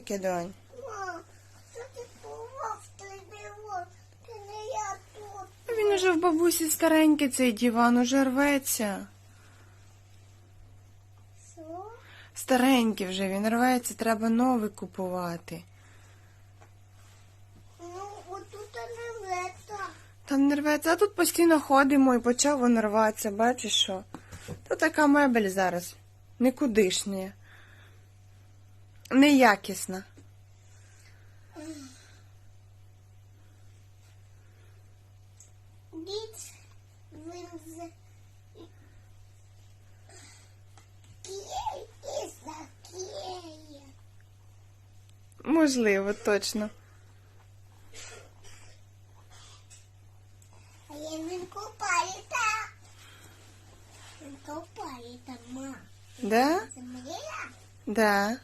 таке, донь? Мам, що тут. Він уже в бабусі старенький цей диван, уже рветься. Що? Старенький вже, він рветься, треба новий купувати. Ну, отут не лето. Там не рветься, а тут постійно ходимо і почав він рватися, бачиш що? То така мебель зараз. Никудишня. Неякісна. І закіє. Можливо, точно. А я він купається. Він купається, ма. Да? Це моя? Да.